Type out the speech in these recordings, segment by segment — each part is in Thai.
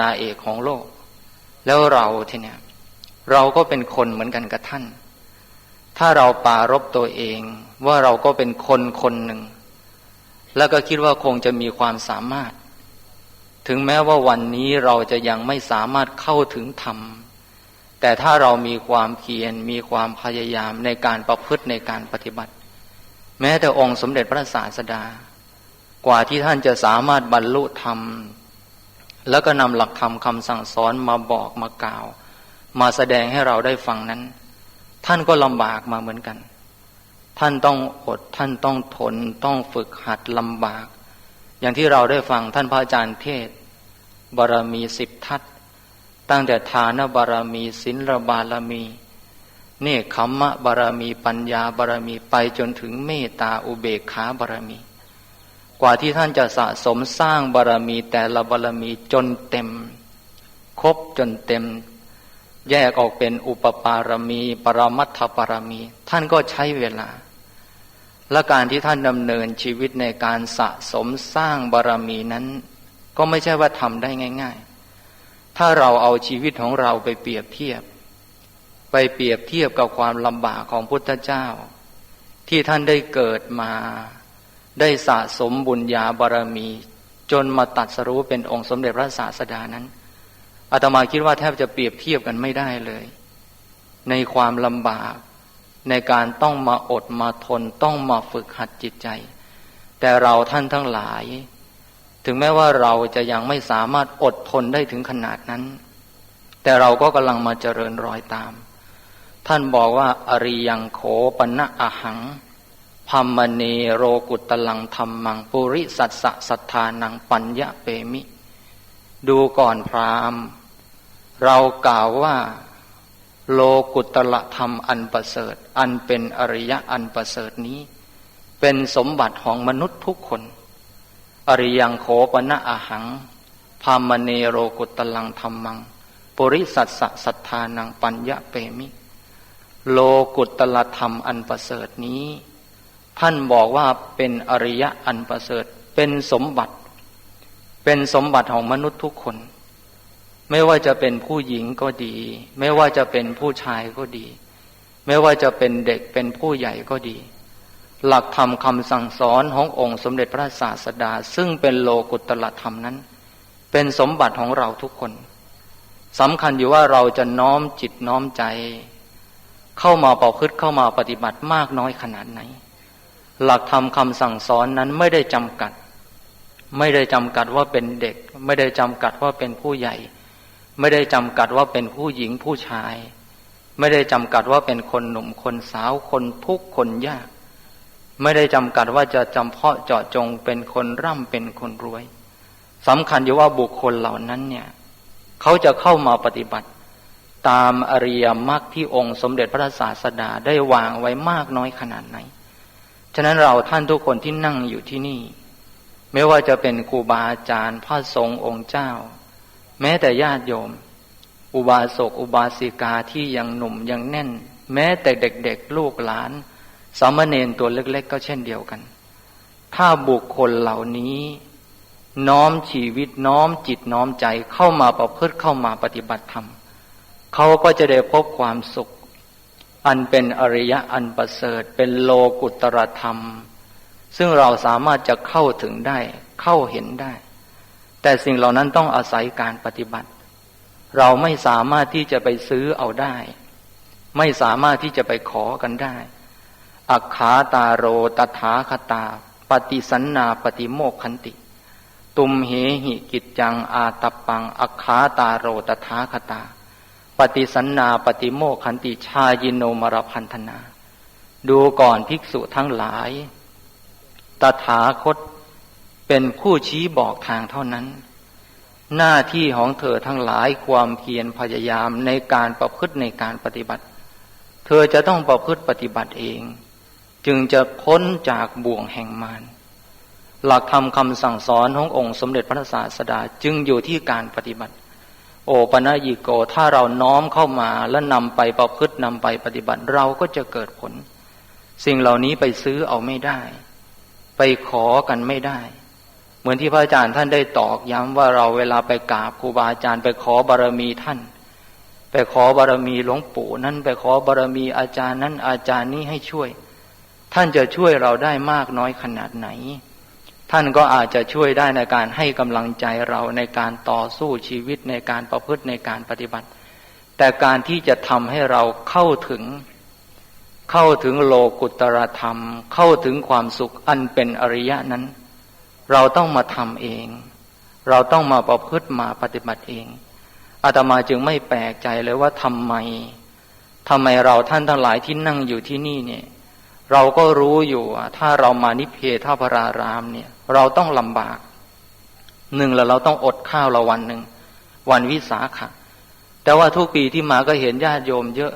นาเอกของโลก แล้วเราทีเนี่ยเราก็เป็นคนเหมือนกันกับท่าน ถ้าเราปารบตัวเอง ว่าเราก็เป็นคนคนหนึ่ง แล้วก็คิดว่าคงจะมีความสามารถ ถึงแม้ว่าวันนี้เราจะยังไม่สามารถเข้าถึงธรรม แต่ถ้าเรามีความเพียรมีความพยายามในการประพฤติในการปฏิบัติ แม้แต่องค์สมเด็จพระศาสดากว่าที่ท่านจะสามารถบรรลุธรรม แล้วก็นำหลักธรรมคำสั่งสอนมาบอกมากล่าว มาแสดงให้เราได้ฟังนั้น ท่านก็ลำบากมาเหมือนกัน ท่านต้องอดท่านต้องทนต้องฝึกหัดลำบาก อย่างที่เราได้ฟังท่านพระอาจารย์เทศ บารมีสิบทัศตั้งแต่ทานบารมีศีลบารมีเนคขมมะบารมีปัญญาบารมีไปจนถึงเมตตาอุเบกขาบารมี กว่าที่ท่านจะสะสมสร้างบารรมีแต่ละบารรมีจนเต็ม ครบจนเต็ม แยกออกเป็นอุปปารมี ปรมัตถปารมี ท่านก็ใช้เวลา และการที่ท่านดำเนินชีวิตในการสะสมสร้างบารรมีนั้น ก็ไม่ใช่ว่าทำได้ง่าย ๆ ถ้าเราเอาชีวิตของเราไปเปรียบเทียบ ไปเปรียบเทียบกับความลำบากของพุทธเจ้า ที่ท่านได้เกิดมา ได้สะสมบุญญาบารมี จนมาตัดสรู้เป็นองค์สมเด็จพระศาสดานั้นอาตมาคิดว่าแทบจะเปรียบเทียบกันไม่ได้เลย ในความลำบาก ในการต้องมาอดมาทนต้องมาฝึกหัดจิตใจ แต่เราท่านทั้งหลาย ถึงแม้ว่าเราจะยังไม่สามารถอดทนได้ถึงขนาดนั้น แต่เราก็กำลังมาเจริญรอยตาม ท่านบอกว่าอริยังโขปณะอหัง พมมณีโรกุตลังธรรมังปุริสัสสะสัทธานังปัญญะเปมิ ดูก่อนพรามเรากล่าวว่า โลกุตละธรรมอันประเสริฐ อันเป็นอริยะอันประเสริฐนี้ เป็นสมบัติของมนุษย์ทุกคน อริยังโขปนะอาหังพามเนโรกุตลังธรรมัง ปุริสัสสะสัทธานังปัญญะเปมิ โลกุตละธรรมอันประเสริฐนี้ ท่านบอกว่าเป็นอริยะอันประเสริฐ เป็นสมบัติ เป็นสมบัติของมนุษย์ทุกคน ไม่ว่าจะเป็นผู้หญิงก็ดี ไม่ว่าจะเป็นผู้ชายก็ดี ไม่ว่าจะเป็นเด็กเป็นผู้ใหญ่ก็ดี หลักธรรมคำสั่งสอนขององค์สมเด็จพระศาสดา ซึ่งเป็นโลกุตละธรรมนั้น เป็นสมบัติของเราทุกคนสำคัญอยู่ว่าเราจะน้อมจิตน้อมใจ เข้ามาประพฤติเข้ามาปฏิบัติมากน้อยขนาดไหน หลักธรรมคำสั่งสอนนั้นไม่ได้จำกัด ไม่ได้จำกัดว่าเป็นเด็ก ไม่ได้จำกัดว่าเป็นผู้ใหญ่ ไม่ได้จำกัดว่าเป็นผู้หญิงผู้ชาย ไม่ได้จำกัดว่าเป็นคนหนุ่มคนสาวคนทุกคนยาก ไม่ได้จำกัดว่าจะจำเพาะเจาะจงเป็นคนร่ำเป็นคนรวยสำคัญอยู่ว่าบุคคลเหล่านั้นเนี่ยเขาจะเข้ามาปฏิบัติ ตามอริยมรรคที่องค์สมเด็จพระศาสดาได้วางไว้มากน้อยขนาดไหน ฉะนั้นเราท่านทุกคนที่นั่งอยู่ที่นี่ ไม่ว่าจะเป็นครูบาอาจารย์พระสงฆ์องค์เจ้า แม้แต่ญาติโยม อุบาสกอุบาสิกาที่ยังหนุ่มยังแน่น แม้แต่เด็กๆลูกหลานสามเณรตัวเล็กๆ ก็เช่นเดียวกัน ถ้าบุคคลเหล่านี้ น้อมชีวิตน้อมจิตน้อมใจเข้ามาประพฤติเข้ามาปฏิบัติธรรมเขาก็จะได้พบความสุข อันเป็นอริยะอันประเสริฐ เป็นโลกุตรธรรม ซึ่งเราสามารถจะเข้าถึงได้ เข้าเห็นได้ แต่สิ่งเหล่านั้นต้องอาศัยการปฏิบัติ เราไม่สามารถที่จะไปซื้อเอาได้ ไม่สามารถที่จะไปขอกันได้ อักขาตาโรตถาคตา ปฏิสันนาปฏิโมกขันติ ตุมเหหิกิจจังอาตปัง อักขาตาโรตถาคตา ปฏิสันนาปฏิโมกขันติชายิโนมรพันธนา ดูก่อนภิกษุทั้งหลาย ตถาคตเป็นผู้ชี้บอกทางเท่านั้น หน้าที่ของเธอทั้งหลายความเพียรพยายามในการประพฤติในการปฏิบัติ เธอจะต้องประพฤติปฏิบัติเอง จึงจะพ้นจากบ่วงแห่งมารหลักธรรมคำสั่งสอนขององค์สมเด็จพระศาสดาจึงอยู่ที่การปฏิบัติ โอปะยิโกถ้าเราน้อมเข้ามาและนำไปประพฤตินำไปปฏิบัติเราก็จะเกิดผล สิ่งเหล่านี้ไปซื้อเอาไม่ได้ ไปขอกันไม่ได้ เหมือนที่พระอาจารย์ท่านได้ตอกย้ำว่าเราเวลาไปกราบครูบาอาจารย์ไปขอบารมีท่าน ไปขอบารมีหลวงปู่นั้นไปขอบารมีอาจารย์นั้นอาจารย์นี้ให้ช่วย ท่านจะช่วยเราได้มากน้อยขนาดไหน ท่านก็อาจจะช่วยได้ในการให้กำลังใจเราในการต่อสู้ชีวิตในการประพฤติในการปฏิบัติ แต่การที่จะทำให้เราเข้าถึง เข้าถึงโลกุตรธรรม เข้าถึงความสุขอันเป็นอริยะนั้น เราต้องมาทำเอง เราต้องมาประพฤติมาปฏิบัติเองอาตมาจึงไม่แปลกใจเลยว่าทำไมทำไมเราท่านทั้งหลายที่นั่งอยู่ที่นี่เนี่ย เราก็รู้อยู่ถ้าเรามานิเพทพรารามเนี่ย เราต้องลำบาก หนึ่งแล้วเราต้องอดข้าวละวันหนึ่ง วันวิสาขะแต่ว่าทุกปีที่มาก็เห็นญาติโยมเยอะ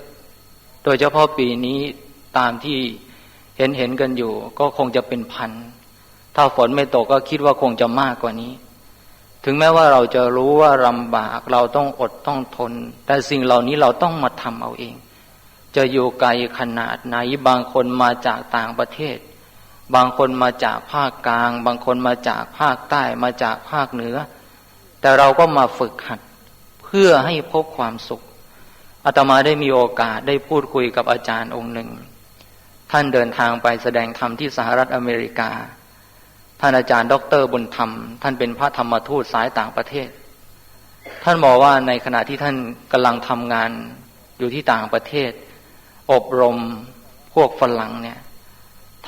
โดยเฉพาะปีนี้ตามที่เห็นเห็นกันอยู่ ก็คงจะเป็นพัน ถ้าฝนไม่ตกก็คิดว่าคงจะมากกว่านี้ ถึงแม้ว่าเราจะรู้ว่าลำบากเราต้องอดต้องทน แต่สิ่งเหล่านี้เราต้องมาทำเอาเอง จะอยู่ไกลขนาดไหนบางคนมาจากต่างประเทศ บางคนมาจากภาคกลาง บางคนมาจากภาคใต้มาจากภาคเหนือ แต่เราก็มาฝึกหัด เพื่อให้พบความสุขอาตมาได้มีโอกาสได้พูดคุยกับอาจารย์องค์หนึ่ง ท่านเดินทางไปแสดงธรรมที่สหรัฐอเมริกา ท่านอาจารย์ ดรบุญธรรม ท่านเป็นพระธรรมทูตสายต่างประเทศ ท่านบอกว่าในขณะที่ท่านกำลังทำงานอยู่ที่ต่างประเทศ อบรมพวกฝรั่งเนี่ย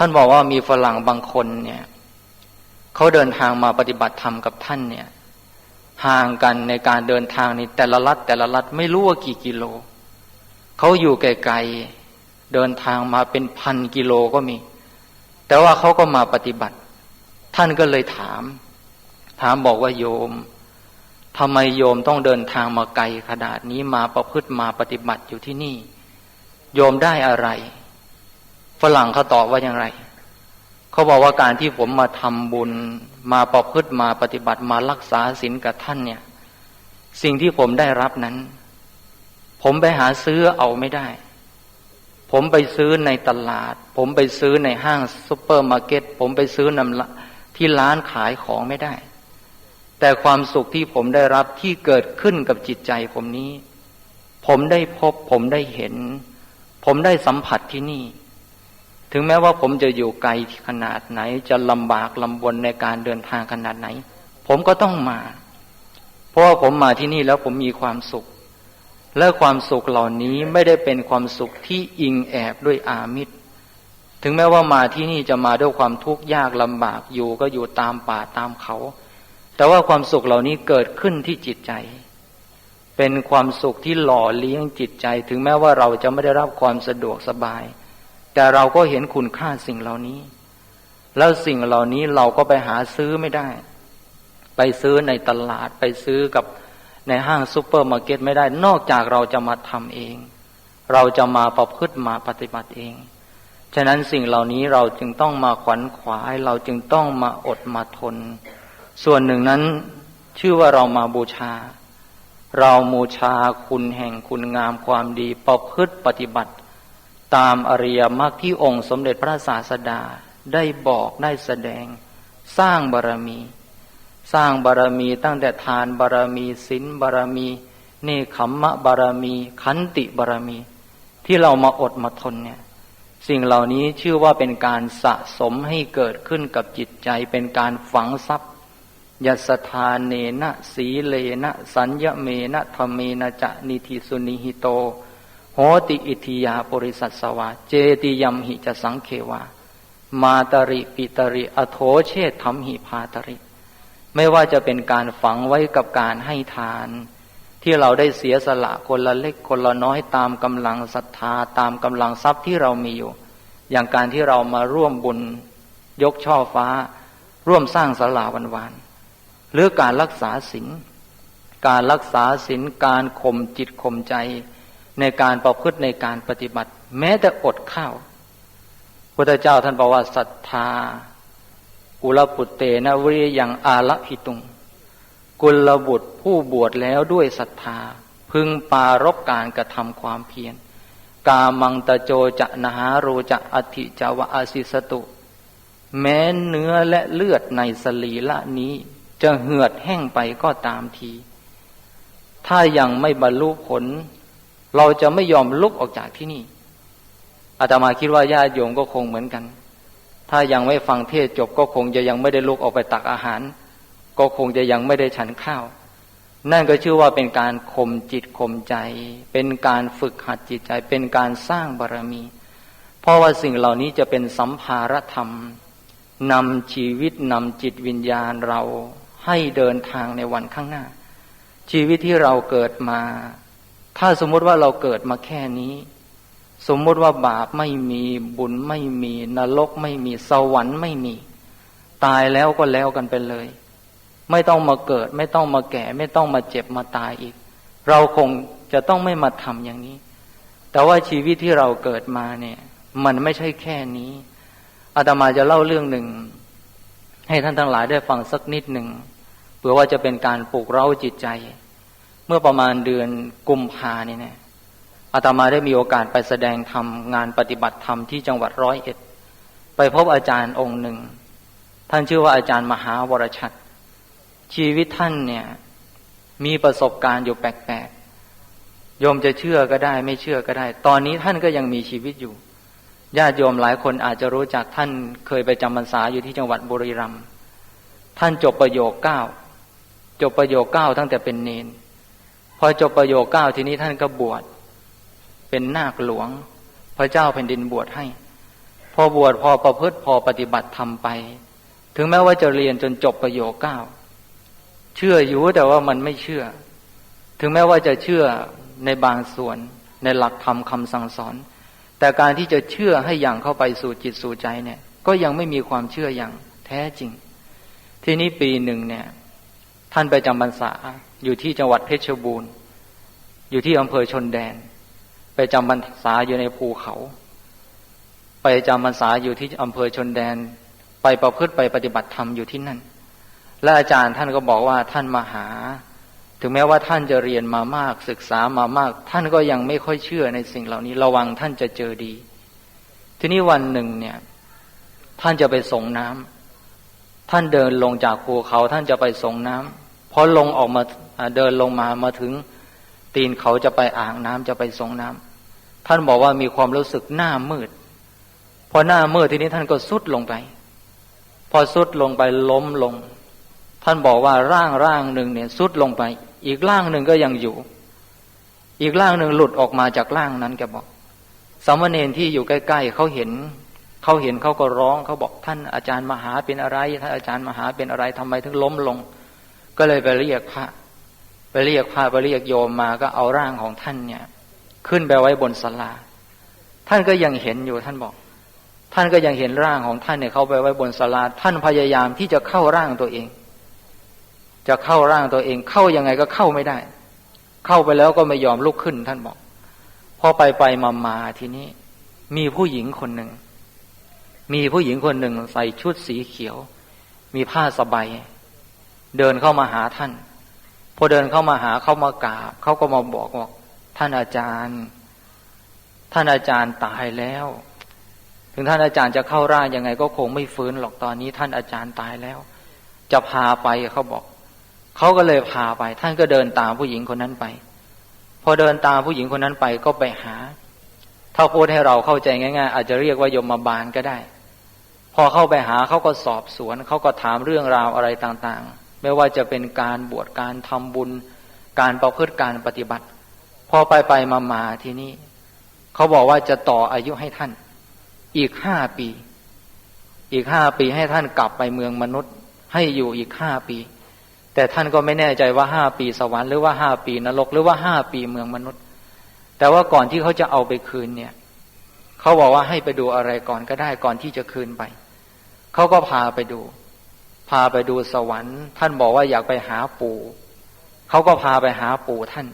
ท่านบอกว่ามีฝรั่งบางคนเนี่ยเขาเดินทางมาปฏิบัติธรรมกับท่านเนี่ย ห่างกันในการเดินทางนี่แต่ละรัฐแต่ละรัฐไม่รู้ว่ากี่กิโลเขาอยู่ไกลๆเดินทางมาเป็นพันกิโลก็มี แต่ว่าเขาก็มาปฏิบัติ ท่านก็เลยถาม ถามบอกว่าโยมทำไมโยมต้องเดินทางมาไกลขนาดนี้มาประพฤติมาปฏิบัติอยู่ที่นี่ โยมได้อะไร ฝรั่งเขาตอบว่าอย่างไร เขาบอกว่าการที่ผมมาทำบุญ มาประพฤติมาปฏิบัติมารักษาศีลกับท่านเนี่ย สิ่งที่ผมได้รับนั้น ผมไปหาซื้อเอาไม่ได้ ผมไปซื้อในตลาด ผมไปซื้อในห้างซุปเปอร์มาร์เก็ต ผมไปซื้อนำที่ร้านขายของไม่ได้ แต่ความสุขที่ผมได้รับที่เกิดขึ้นกับจิตใจผมนี้ ผมได้พบ ผมได้เห็น ผมได้สัมผัสที่นี่ ถึงแม้ว่าผมจะอยู่ไกลขนาดไหน จะลำบากลำบนในการเดินทางขนาดไหน ผมก็ต้องมา เพราะว่าผมมาที่นี่แล้วผมมีความสุข และความสุขเหล่านี้ไม่ได้เป็นความสุขที่อิงแอบด้วยอามิตร ถึงแม้ว่ามาที่นี่จะมาด้วยความทุกข์ยากลำบากอยู่ก็อยู่ตามป่าตามเขา แต่ว่าความสุขเหล่านี้เกิดขึ้นที่จิตใจ เป็นความสุขที่หล่อเลี้ยงจิตใจ ถึงแม้ว่าเราจะไม่ได้รับความสะดวกสบาย แต่เราก็เห็นคุณค่าสิ่งเหล่านี้ แล้วสิ่งเหล่านี้เราก็ไปหาซื้อไม่ได้ ไปซื้อในตลาดไปซื้อกับในห้างซูเปอร์มาร์เก็ตไม่ได้ นอกจากเราจะมาทำเอง เราจะมาประพฤติมาปฏิบัติเอง ฉะนั้นสิ่งเหล่านี้เราจึงต้องมาขวัญขวาย เราจึงต้องมาอดมาทน ส่วนหนึ่งนั้นชื่อว่าเรามาบูชา เราบูชาคุณแห่งคุณงามความดีประพฤติปฏิบัติ ตามอริยมรรคที่องค์สมเด็จพระศาสดาได้บอกได้แสดง สร้างบารรมี สร้างบารรมีตั้งแต่ทานบารรมีศีลบารรมีเนคขมมะบารรมีขันติบารรมี ที่เรามาอดมาทนเนี่ยสิ่งเหล่านี้ชื่อว่าเป็นการสะสมให้เกิดขึ้นกับจิตใจเป็นการฝังทรัพย์ยัสธาเนนะสีเลนะ สัญญเมนะธรรมเมนะจะนิธิสุนิหิโต โหติอิทิยาปริสัสสวา เจติยมหิจะสังเขวา มาตริปิตริ อโถเชธธรรมหิพาตริ ไม่ว่าจะเป็นการฝังไว้กับการให้ทาน ที่เราได้เสียสละคนละเล็กคนละน้อยตามกำลังศรัทธาตามกำลังทรัพย์ที่เรามีอยู่ อย่างการที่เรามาร่วมบุญยกช่อฟ้า ร่วมสร้างสลาวันวานหรือการรักษาศีลการรักษาศีลการข่มจิตข่มใจ ในการประพฤติในการปฏิบัติ แม้แต่อดข้าวพระเจ้าท่านบอกว่าศรัทธา กุลปุตเตนะวิริยังอาละพิตุง กุลบุตรผู้บวชแล้วด้วยศรัทธา พึงปารบการกระทำความเพียร กามังตะโจจะนหารูจะอธิจาวะอาศิสตุ แม้เนื้อและเลือดในสลีละนี้ จะเหือดแห้งไปก็ตามที ถ้ายังไม่บรรลุผล เราจะไม่ยอมลุกออกจากที่นี่อาตมาคิดว่าญาติโยมก็คงเหมือนกัน ถ้ายังไม่ฟังเทศจบก็คงจะยังไม่ได้ลุกออกไปตักอาหาร ก็คงจะยังไม่ได้ฉันข้าว นั่นก็ชื่อว่าเป็นการข่มจิตข่มใจ เป็นการฝึกหัดจิตใจ เป็นการสร้างบารรมี เพราะว่าสิ่งเหล่านี้จะเป็นสัมภารธรรมนำชีวิตนำจิตวิญญาณเราให้เดินทางในวันข้างหน้า ชีวิตที่เราเกิดมา ถ้าสมมติว่าเราเกิดมาแค่นี้ สมมติว่าบาปไม่มีบุญไม่มีนรกไม่มีสวรรค์ไม่มี ตายแล้วก็แล้วกันไปเลย ไม่ต้องมาเกิด ไม่ต้องมาแก่ ไม่ต้องมาเจ็บมาตายอีก เราคงจะต้องไม่มาทำอย่างนี้ แต่ว่าชีวิตที่เราเกิดมาเนี่ย มันไม่ใช่แค่นี้อาตมาจะเล่าเรื่องหนึ่ง ให้ท่านทั้งหลายได้ฟังสักนิดหนึ่งเผื่อว่าจะเป็นการปลุกเร้าจิตใจ เมื่อประมาณเดือนกุมภาเนี่ยนะอาตมาได้มีโอกาสไปแสดงธรรมงานปฏิบัติธรรมที่จังหวัดร้อยเอ็ด ไปพบอาจารย์องค์หนึ่ง ท่านชื่อว่าอาจารย์มหาวรชัด ชีวิตท่านเนี่ย มีประสบการณ์อยู่แปลกๆโยมจะเชื่อก็ได้ ไม่เชื่อก็ได้ ตอนนี้ท่านก็ยังมีชีวิตอยู่ญาติโยมหลายคนอาจจะรู้จักท่านเคยไปจำพรรษาอยู่ที่จังหวัดบุรีรัมย์ท่านจบประโยคเก้าจบประโยคเก้าตั้งแต่เป็นเนน พอจบประโยคเก้าทีนี้ท่านก็บวชเป็นนาคหลวง พระเจ้าแผ่นดินบวชให้ พอบวชพอประพฤติพอปฏิบัติทำไป ถึงแม้ว่าจะเรียนจนจบประโยคเก้าเชื่ออยู่แต่ว่ามันไม่เชื่อ ถึงแม้ว่าจะเชื่อในบางส่วนในหลักธรรมคำสั่งสอน แต่การที่จะเชื่อให้อย่างเข้าไปสู่จิตสู่ใจเนี่ย ก็ยังไม่มีความเชื่ออย่างแท้จริง ที่นี้ปีหนึ่งเนี่ย ท่านไปจำพรรษา อยู่ที่จังหวัดเพชรบูรณ์ อยู่ที่อำเภอชนแดน ไปจำพรรษาอยู่ในภูเขา ไปจำพรรษาอยู่ที่อำเภอชนแดน ไปประพฤติไปปฏิบัติธรรมอยู่ที่นั่น และอาจารย์ท่านก็บอกว่าท่านมาหา ถึงแม้ว่าท่านจะเรียนมามากศึกษามามาก ท่านก็ยังไม่ค่อยเชื่อในสิ่งเหล่านี้ระวังท่านจะเจอดี ทีนี้วันหนึ่งเนี่ย ท่านจะไปส่งน้ำท่านเดินลงจากภูเขาท่านจะไปส่งน้ำพอลงออกมา เดินลงมามาถึงตีนเขาจะไปอ่างน้ำจะไปส่งน้ำท่านบอกว่ามีความรู้สึกหน้ามืด พอหน้ามืดทีนี้ท่านก็สุดลงไป พอสุดลงไปล้มลง ท่านบอกว่าร่างร่างหนึ่งเนี่ยสุดลงไป อีกร่างหนึ่งก็ยังอยู่ อีกร่างหนึ่งหลุดออกมาจากร่างนั้นแกบอกสามเณรที่อยู่ใกล้ๆเขาเห็นเขาเห็นเขาก็ร้องเขาบอกท่านอาจารย์มหาเป็นอะไรท่านอาจารย์มหาเป็นอะไรทำไมถึงล้มลง ก็เลยไปเรียกพระ ไปเรียกพระไปเรียกโยมมาก็เอาร่างของท่านเนี่ย ขึ้นไปไว้บนศาลา ท่านก็ยังเห็นอยู่ท่านบอก ท่านก็ยังเห็นร่างของท่านเนี่ยเขาไปไว้บนศาลา ท่านพยายามที่จะเข้าร่างตัวเอง จะเข้าร่างตัวเอง เข้ายังไงก็เข้าไม่ได้ เข้าไปแล้วก็ไม่ยอมลุกขึ้น ท่านบอก พอไปไปมามาทีนี้ มีผู้หญิงคนหนึ่งมีผู้หญิงคนหนึ่งใส่ชุดสีเขียว มีผ้าสบายเดินเข้ามาหาท่าน พอเดินเข้ามาหาเข้ามากราบเขาก็มาบอกว่าท่านอาจารย์ ท่านอาจารย์ตายแล้ว ถึงท่านอาจารย์จะเข้าร่างยังไง ก็คงไม่ฟื้นหรอกตอนนี้ ท่านอาจารย์ตายแล้ว จะพาไปเขาบอกเขาก็เลยพาไป ท่านก็เดินตามผู้หญิงคนนั้นไป พอเดินตามผู้หญิงคนนั้นไปก็ไปหา ถ้าพูดให้เราเข้าใจง่ายๆอาจจะเรียกว่ายมมาบาลก็ได้ พอเข้าไปหาเขาก็สอบสวนเขาก็ถามเรื่องราวอะไรต่างๆ ไม่ว่าจะเป็นการบวชการทำบุญ การประพฤติการปฏิบัติ พอไปไปมามาทีนี้เขาบอกว่าจะต่ออายุให้ท่าน อีกห้าปี อีกห้าปีให้ท่านกลับไปเมืองมนุษย์ ให้อยู่อีกห้าปี แต่ท่านก็ไม่แน่ใจว่าห้าปีสวรรค์หรือว่าห้าปีนรกหรือว่าห้าปีเมืองมนุษย์ แต่ว่าก่อนที่เขาจะเอาไปคืนเนี่ยเขาบอกว่าให้ไปดูอะไรก่อนก็ได้ก่อนที่จะคืนไปเขาก็พาไปดู พาไปดูสวรรค์ ท่านบอกว่าอยากไปหาปู่เขาก็พาไปหาปู่ท่าน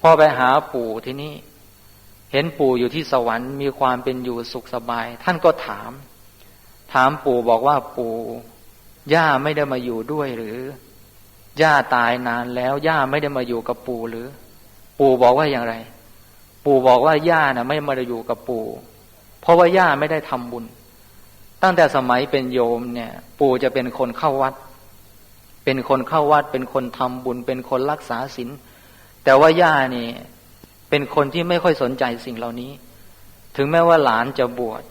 พอไปหาปู่ที่นี่ เห็นปู่อยู่ที่สวรรค์มีความเป็นอยู่สุขสบาย ท่านก็ถาม ถามปู่บอกว่าปู่ย่าไม่ได้มาอยู่ด้วยหรือ ย่าตายนานแล้วย่าไม่ได้มาอยู่กับปู่หรือ ปู่บอกว่าอย่างไร ปู่บอกว่าย่านะ่ะไม่มาอยู่กับปู่ เพราะว่าย่าไม่ได้ทำบุญ ตั้งแต่สมัยเป็นโยมเนี่ย ปู่จะเป็นคนเข้าวัด เป็นคนเข้าวัด เป็นคนทำบุญ เป็นคนรักษาศีลแต่ว่าย่านี่ เป็นคนที่ไม่ค่อยสนใจสิ่งเหล่านี้ ถึงแม้ว่าหลานจะบวช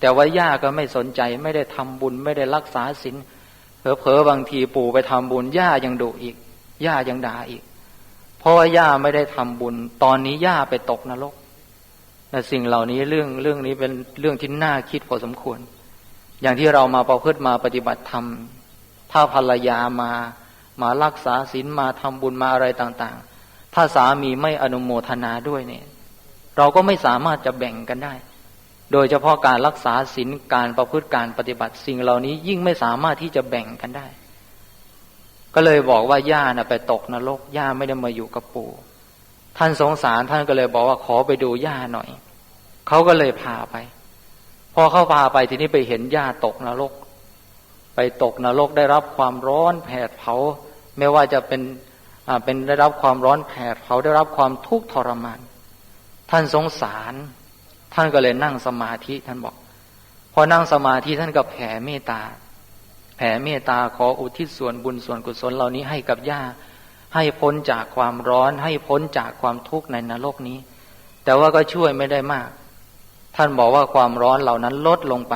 แต่ว่าย่าก็ไม่สนใจไม่ได้ทำบุญ ไม่ได้รักษาศีลเผลอๆบางทีปู่ไปทำบุญย่ายังดุอีกย่ายังด่าอีก เพราะว่าย่าไม่ได้ทำบุญ ตอนนี้ย่าไปตกนรกแต่สิ่งเหล่านี้เรื่องเรื่องนี้เป็นเรื่องที่น่าคิดพอสมควร อย่างที่เรามาประพฤติมาปฏิบัติธรรม ถ้าภรรยามามารักษาศีลมาทำบุญมาอะไรต่างๆ ถ้าสามีไม่อนุโมทนาด้วยเนี่ย เราก็ไม่สามารถจะแบ่งกันได้ โดยเฉพาะการรักษาศีลการประพฤติการปฏิบัติสิ่งเหล่านี้ยิ่งไม่สามารถที่จะแบ่งกันได้ ก็เลยบอกว่าย่าน่ะไปตกนรกย่าไม่ได้มาอยู่กับปู่ท่านสงสารท่านก็เลยบอกว่าขอไปดูย่าหน่อยเขาก็เลยพาไป พอเขาพาไปทีนี้ไปเห็นย่าตกนรก ไปตกนรกได้รับความร้อนแผดเผา ไม่ว่าจะเป็นเป็นได้รับความร้อนแผดเผาได้รับความทุกข์ทรมาน ท่านสงสาร ท่านก็เลยนั่งสมาธิท่านบอก พอนั่งสมาธิท่านก็แผ่เมตตา แผ่เมตตาขออุทิศส่วนบุญส่วนกุศลเหล่านี้ให้กับย่าให้พ้นจากความร้อนให้พ้นจากความทุกข์ในนรกนี้ แต่ว่าก็ช่วยไม่ได้มาก ท่านบอกว่าความร้อนเหล่านั้นลดลงไป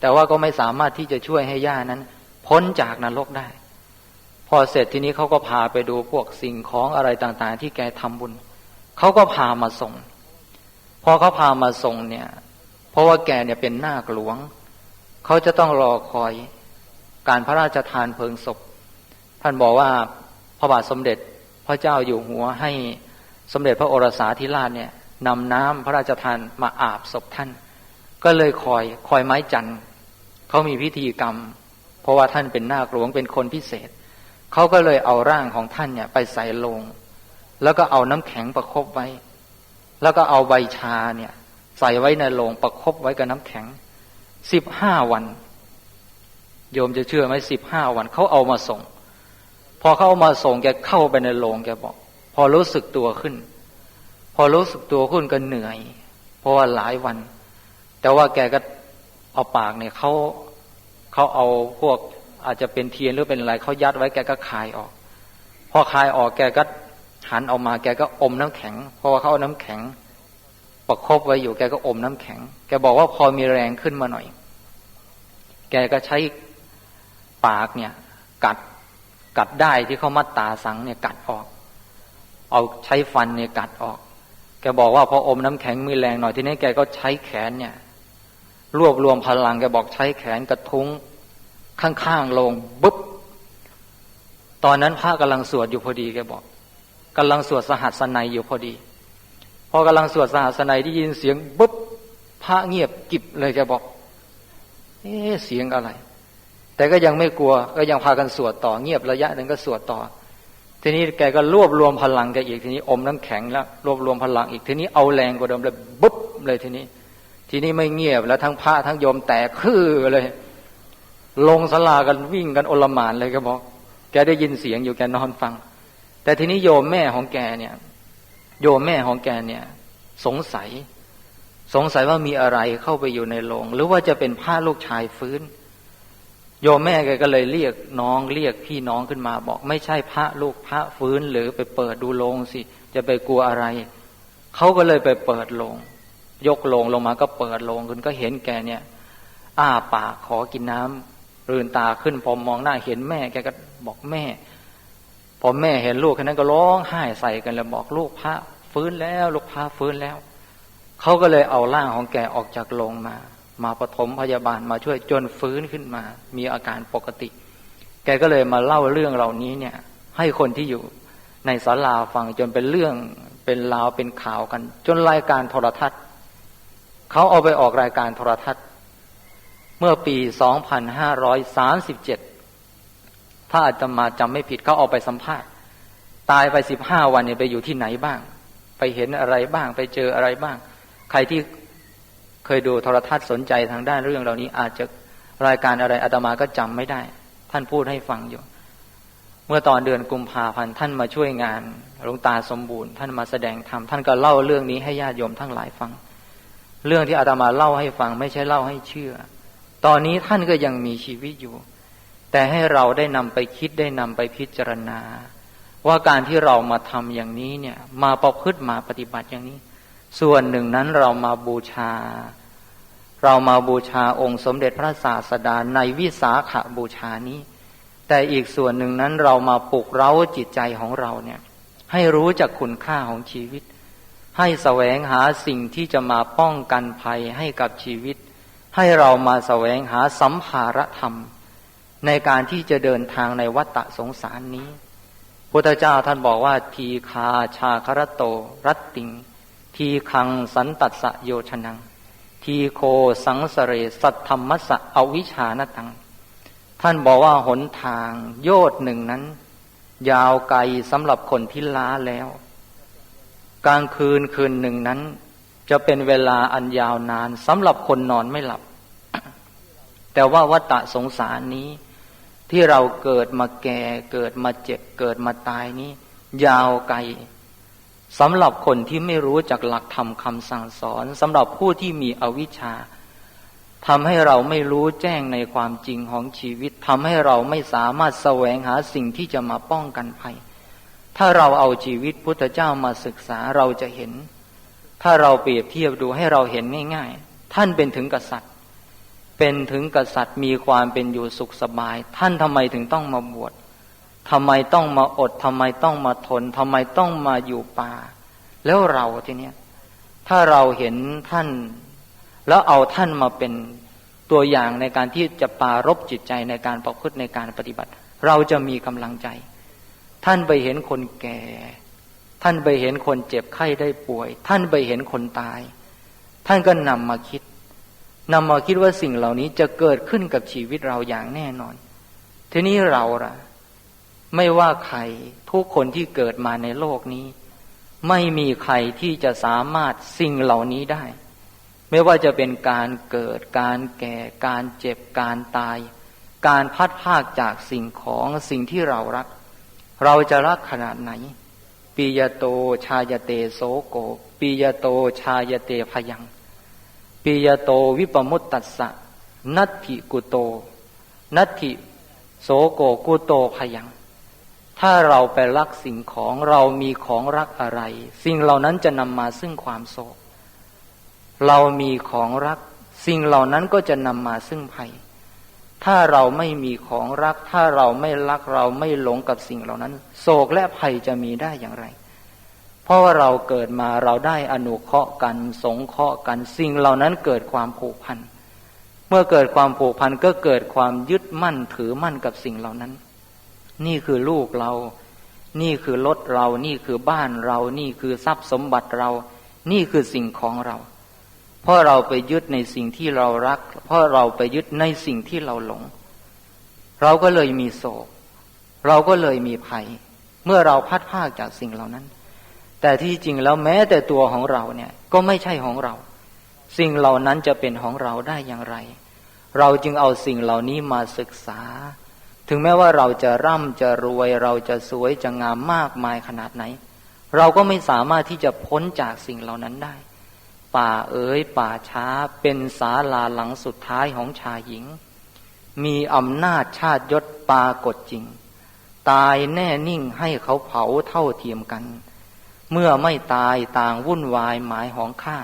แต่ว่าก็ไม่สามารถที่จะช่วยให้ย่านั้น พ้นจากนรกได้ พอเสร็จทีนี้เขาก็พาไปดูพวกสิ่งของอะไรต่างๆ ที่แกทำบุญเขาก็พามาส่ง พอเขาพามาส่งเนี่ย เพราะว่าแกเนี่ยเป็นนาคหลวงเขาจะต้องรอคอยการพระราชทานเพลิงศพ ท่านบอกว่าพระบาทสมเด็จพระเจ้าอยู่หัวให้สมเด็จพระโอรสาธิราชเนี่ย นำน้ำพระราชทานมาอาบศพท่าน ก็เลยคอยคอยไม้จันทร์เขามีพิธีกรรม เพราะว่าท่านเป็นนาคหลวงเป็นคนพิเศษเขาก็เลยเอาร่างของท่านเนี่ยไปใส่ลง แล้วก็เอาน้ำแข็งประครบไว้ แล้วก็เอาใบชาเนี่ยใส่ไว้ในโลงประครบไว้กับน้ำแข็งสิบห้าวัน โยมจะเชื่อไหมสิบห้าวันเขาเอามาส่ง พอเขาเอามาส่งแกเข้าไปในโลงแกบอก พอรู้สึกตัวขึ้น พอรู้สึกตัวขึ้นก็เหนื่อย เพราะว่าหลายวัน แต่ว่าแกก็เอาปากเนี่ยเขาเขาเอาพวกอาจจะเป็นเทียนหรือเป็นอะไรเขายัดไว้แกก็คายออก พอคายออกแกก็หันออกมาแกก็อมน้ำแข็ง เพราะว่าเขาเอาน้ำแข็ง ประคบไว้อยู่แกก็อมน้ำแข็ง แกบอกว่าพอมีแรงขึ้นมาหน่อย แกก็ใช้ปากเนี่ย กัดกัดได้ที่เขามัดตาสังเนี่ยกัดออก เอาใช้ฟันเนี่ยกัดออก แกบอกว่าพออมน้ำแข็งมีแรงหน่อยทีนี้แกก็ใช้แขนเนี่ย รวบรวมพลังแกบอกใช้แขนกระทุ้งข้างๆลงบุ๊บตอนนั้นพระกำลังสวดอยู่พอดีแกบอกกำลังสวดสหัสนัยอยู่พอดี พอกำลังสวดสหัสนัยได้ยินเสียงบุ๊บพระเงียบกิบเลยแกบอกเอ๊เสียงอะไร แต่ก็ยังไม่กลัวก็ยังพากันสวดต่อเงียบระยะหนึ่งก็สวดต่อ ทีนี้แกก็รวบรวมพลังแกอีกทีนี้ อมน้ำแข็งแล้วรวบรวมพลังอีกทีนี้เอาแรงกว่าเดิมเลยบุ๊บเลยทีนี้ ทีนี้ไม่เงียบแล้วทั้งพระทั้งโยมแตกคือเลย ลงสลากันวิ่งกันอลหมานเลยก็บอก แกได้ยินเสียงอยู่แกนอนฟัง แต่ทีนี้โยมแม่ของแกเนี่ย โยมแม่ของแกเนี่ย สงสัย สงสัยว่ามีอะไรเข้าไปอยู่ในโรงหรือว่าจะเป็นผ้าลูกชายฟื้น โยมแม่แกก็เลยเรียกน้องเรียกพี่น้องขึ้นมาบอกไม่ใช่พระลูกพระฟื้นหรือไปเปิดดูโลงสิ จะไปกลัวอะไร เขาก็เลยไปเปิดโลง ยกโลงลงมาก็เปิดโลงขึ้นก็เห็นแกเนี่ย อ้าปากขอกินน้ำรืนตาขึ้นพอมองหน้าเห็นแม่แกก็บอกแม่ พอแม่เห็นลูกแค่นั้นก็ร้องไห้ใส่กันแล้วบอกลูกพระฟื้นแล้ว ลูกพระฟื้นแล้ว เขาก็เลยเอาร่างของแกออกจากโลงมา มาปฐมพยาบาลมาช่วยจนฟื้นขึ้นมา มีอาการปกติ แกก็เลยมาเล่าเรื่องเหล่านี้เนี่ย ให้คนที่อยู่ในศาลาฟังจนเป็นเรื่องเป็นราวเป็นข่าวกัน จนรายการโทรทัศน์เขาเอาไปออกรายการโทรทัศน์ เมื่อปี 2537 ถ้าอาจจะมาจำไม่ผิดเขาเอาไปสัมภาษณ์ ตายไป 15 วันเนี่ยไปอยู่ที่ไหนบ้าง ไปเห็นอะไรบ้าง ไปเจออะไรบ้าง ใครที่ เคยดูโทรทัศน์สนใจทางด้านเรื่องเหล่านี้ อาจจะรายการอะไรอาตมาก็จำไม่ได้ ท่านพูดให้ฟังอยู่ เมื่อตอนเดือนกุมภาพันธ์ท่านมาช่วยงานหลวงตาสมบูรณ์ท่านมาแสดงธรรมท่านก็เล่าเรื่องนี้ให้ญาติโยมทั้งหลายฟัง เรื่องที่อาตมาเล่าให้ฟัง ไม่ใช่เล่าให้เชื่อ ตอนนี้ท่านก็ยังมีชีวิตอยู่ แต่ให้เราได้นำไปคิดได้นำไปพิจารณา ว่าการที่เรามาทำอย่างนี้เนี่ย มาประพฤติมาปฏิบัติอย่างนี้ ส่วนหนึ่งนั้นเรามาบูชา เรามาบูชาองค์สมเด็จพระศาสดาในวิสาขบูชานี้ แต่อีกส่วนหนึ่งนั้นเรามาปลุกเร้าจิตใจของเราเนี่ย ให้รู้จักคุณค่าของชีวิต ให้แสวงหาสิ่งที่จะมาป้องกันภัยให้กับชีวิต ให้เรามาแสวงหาสัมภารธรรม ในการที่จะเดินทางในวัฏสงสารนี้พุทธเจ้าท่านบอกว่าทีคาชาครโต รัตติง ทีคังสันตัสโยชนัง ทีโคสังสเรสัทธรรมสะอวิชานตัง ท่านบอกว่าหนทางโยดหนึ่งนั้น ยาวไกลสำหรับคนที่ล้าแล้ว กลางคืนคืนหนึ่งนั้น จะเป็นเวลาอันยาวนานสำหรับคนนอนไม่หลับ แต่ว่าวัฏสงสารนี้ ที่เราเกิดมาแก่เกิดมาเจ็บเกิดมาตายนี้ ยาวไกล สำหรับคนที่ไม่รู้จักหลักธรรมคำสั่งสอนสำหรับผู้ที่มีอวิชชาทำให้เราไม่รู้แจ้งในความจริงของชีวิตทำให้เราไม่สามารถแสวงหาสิ่งที่จะมาป้องกันภัย ถ้าเราเอาชีวิตพุทธเจ้ามาศึกษาเราจะเห็น ถ้าเราเปรียบเทียบดูให้เราเห็นง่าย ๆ ท่านเป็นถึงกษัตริย์ เป็นถึงกษัตริย์มีความเป็นอยู่สุขสบาย ท่านทำไมถึงต้องมาบวช ทำไมต้องมาอดทำไมต้องมาทนทำไมต้องมาอยู่ป่า แล้วเราทีเนี้ยถ้าเราเห็นท่าน แล้วเอาท่านมาเป็นตัวอย่างในการที่จะปารบจิตใจในการประพฤติในการปฏิบัติ เราจะมีกำลังใจ ท่านไปเห็นคนแก่ ท่านไปเห็นคนเจ็บไข้ได้ป่วย ท่านไปเห็นคนตาย ท่านก็นำมาคิดนำมาคิดว่าสิ่งเหล่านี้จะเกิดขึ้นกับชีวิตเราอย่างแน่นอน ทีนี้เราล่ะ ไม่ว่าใครทุกคนที่เกิดมาในโลกนี้ ไม่มีใครที่จะสามารถสิ่งเหล่านี้ได้ ไม่ว่าจะเป็นการเกิด การแก่ การเจ็บ การตาย การพัดภาคจากสิ่งของสิ่งที่เรารัก เราจะรักขนาดไหนปิยโตชายเตโสโกปิยโตชายเตพยังปิยโตวิปมุตตัสสะนัตถิกุโต นัตถิโสโกกุโตพยัง ถ้าเราไปรักสิ่งของเรามีของรักอะไร สิ่งเหล่านั้นจะนำมาซึ่งความโศก เรามีของรัก สิ่งเหล่านั้นก็จะนำมาซึ่งภัย ถ้าเราไม่มีของรัก ถ้าเราไม่รักเราไม่หลงกับสิ่งเหล่านั้น โศกและภัยจะมีได้อย่างไร เพราะว่าเราเกิดมาเราได้อนุเคราะห์กัน สงเคราะห์กัน สิ่งเหล่านั้นเกิดความผูกพันเมื่อเกิดความผูกพันก็เกิดความยึดมั่นถือมั่นกับสิ่งเหล่านั้น นี่คือลูกเรา นี่คือรถเรา นี่คือบ้านเรา นี่คือทรัพย์สมบัติเรา นี่คือสิ่งของเรา เพราะเราไปยึดในสิ่งที่เรารัก เพราะเราไปยึดในสิ่งที่เราหลง เราก็เลยมีโศก เราก็เลยมีภัย เมื่อเราพัดภาคจากสิ่งเหล่านั้น แต่ที่จริงแล้วแม้แต่ตัวของเราเนี่ยก็ไม่ใช่ของเรา สิ่งเหล่านั้นจะเป็นของเราได้อย่างไร เราจึงเอาสิ่งเหล่านี้มาศึกษา ถึงแม้ว่าเราจะร่ำจะรวย เราจะสวยจะงามมากมายขนาดไหน เราก็ไม่สามารถที่จะพ้นจากสิ่งเหล่านั้นได้ ป่าเอ๋ยป่าช้าเป็นศาลาหลังสุดท้ายของชายหญิง มีอำนาจชาติยศปากฏจริง ตายแน่นิ่งให้เขาเผาเท่าเทียมกัน เมื่อไม่ตายต่างวุ่นวายหมายหองข้า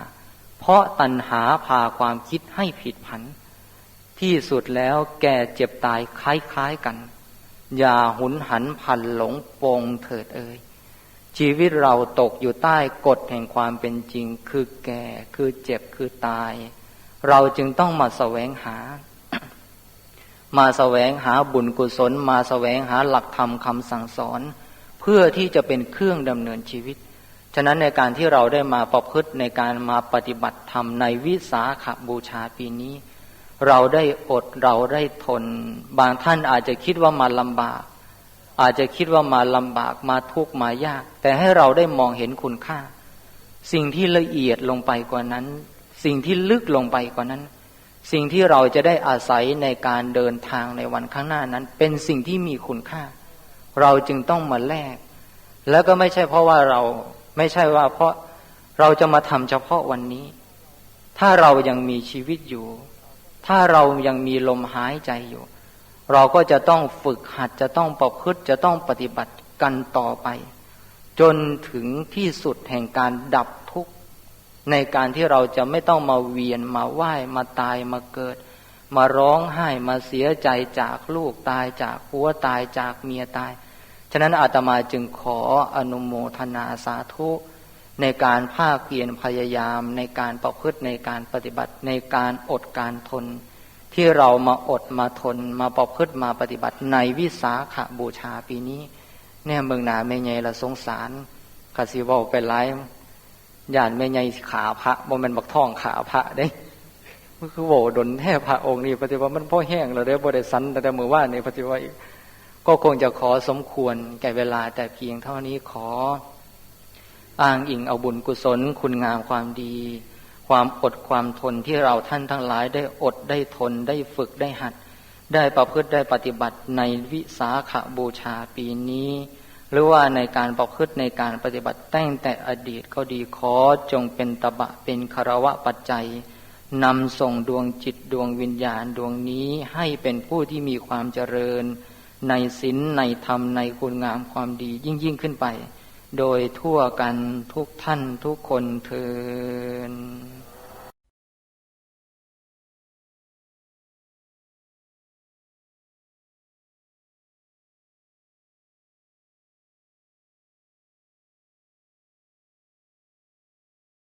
เพราะตัณหาพาความคิดให้ผิดผัน ที่สุดแล้วแก่เจ็บตายคล้ายๆกัน อย่าหุนหันพันหลงปงเถิดเอ่ยชีวิตเราตกอยู่ใต้กฎแห่งความเป็นจริง คือแก่คือเจ็บคือตาย เราจึงต้องมาแสวงหา มาแสวงหาบุญกุศล มาแสวงหาหลักธรรมคำสั่งสอน เพื่อที่จะเป็นเครื่องดำเนินชีวิต ฉะนั้นในการที่เราได้มาประพฤติในการมาปฏิบัติธรรมในวิสาขบูชาปีนี้ เราได้อดเราได้ทน บางท่านอาจจะคิดว่ามาลำบาก อาจจะคิดว่ามาลำบากมาทุกข์มายาก แต่ให้เราได้มองเห็นคุณค่า สิ่งที่ละเอียดลงไปกว่านั้น สิ่งที่ลึกลงไปกว่านั้น สิ่งที่เราจะได้อาศัยในการเดินทางในวันข้างหน้านั้น เป็นสิ่งที่มีคุณค่า เราจึงต้องมาแลกแล้วก็ไม่ใช่เพราะว่าเราไม่ใช่ว่าเพราะเราจะมาทำเฉพาะวันนี้ ถ้าเรายังมีชีวิตอยู่ ถ้าเรายังมีลมหายใจอยู่ เราก็จะต้องฝึกหัดจะต้องประพฤติจะต้องปฏิบัติกันต่อไป จนถึงที่สุดแห่งการดับทุกข์ ในการที่เราจะไม่ต้องมาเวียนมาไหว้มาตายมาเกิด มาร้องไห้มาเสียใจจากลูกตายจากผัวตายจากเมียตาย ฉะนั้นอาตมาจึงขออนุโมทนาสาธุ ในการภาคเพียรพยายาม ในการประพฤติในการปฏิบัติในการอดการทน ที่เรามาอดมาทน มาประพฤติมาปฏิบัติในวิสาขบูชาปีนี้เนี่ยเมืองนาไม่ไงละสงสารกสิวอเป็นไรย่านไม่ไงขาพระบ่เป็นบักท่องขาพระได้มันคือโวดนแท้พระองค์นี่ปฏิวัติมันพ่อแห้งเราได้บริสันแต่เมื่อว่าในปฏิวัติก็คงจะขอสมควรแก่เวลาแต่เพียงเท่านี้ขอ อ้างอิงเอาบุญกุศล คุณงามความดี ความอดความทนที่เราท่านทั้งหลายได้อดได้ทนได้ฝึกได้หัด ได้ประพฤติได้ปฏิบัติในวิสาขบูชาปีนี้ หรือว่าในการประพฤติในการปฏิบัติตั้งแต่อดีตก็ดีขอจงเป็นตบะเป็นคารวะปัจจัยนำส่งดวงจิตดวงวิญญาณดวงนี้ให้เป็นผู้ที่มีความเจริญ ในศีลในธรรมในคุณงามความดียิ่งยิ่งขึ้นไป โดยทั่วกันทุกท่านทุกคนเทิน